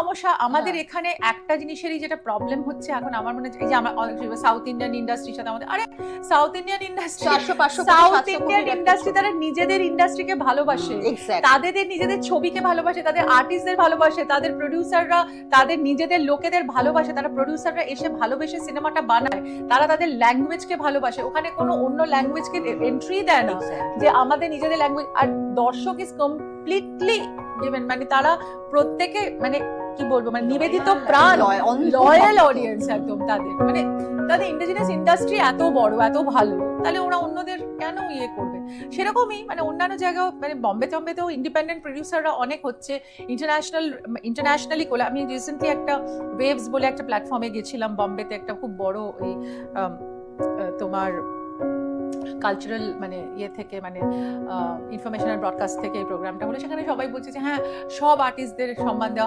সমস্যা আমাদের হ্যাঁ। এখানে একটা জিনিসেরই যেটা প্রবলেম হচ্ছে এখন আমার মনে হচ্ছে এই যে আমরা সাউথ ইন্ডিয়ান ইন্ডাস্ট্রির সাথে আমাদের আরে South Indian industry South Indian industry তারা নিজেদের ইন্ডাস্ট্রিকে ভালোবাসে। তাদের নিজেদের ছবিকে ভালোবাসে তাদের আর্টিস্টদের ভালোবাসে তাদের প্রডিউসাররা তাদের নিজেদের লোকেদের ভালোবাসে তারা প্রডিউসাররা এসে ভালোবেসে সিনেমাটা বানায় তারা তাদের ল্যাঙ্গুয়েজকে ভালোবাসে। ওখানে কোনো অন্য ল্যাঙ্গুয়েজকে এন্ট্রি দেয় না যে আমাদের নিজেদের ল্যাঙ্গুয়েজ আর দর্শক ইজ কমপ্লিটলি গিভেন মানে তারা প্রত্যেকে মানে কি বলব মানে নিবেদিত প্রাণ লয়াল অডিয়েন্স একদম তাদের। মানে তাদের ইন্ডিজিনাস ইন্ডাস্ট্রি এত বড় এত ভালো তাহলে ওরা অন্যদের কেন ইয়ে করবে? সেরকমই মানে অন্যান্য জায়গাও মানে বম্বে টম্বেতেও ইন্ডিপেন্ডেন্ট প্রডিউসাররা অনেক হচ্ছে। ইন্টারন্যাশনাল ইন্টারন্যাশনালি কোলা আমি রিসেন্টলি একটা ওয়েভস বলে একটা প্ল্যাটফর্মে গেছিলাম বম্বেতে একটা খুব বড় ওই তোমার কালচারাল মানে ইয়ে থেকে মানে ইনফরমেশন ব্রডকাস্ট থেকে এই প্রোগ্রামটা হলো। সেখানে সবাই বলছে যে হ্যাঁ সব আর্টিস্টদের সম্মান দেওয়া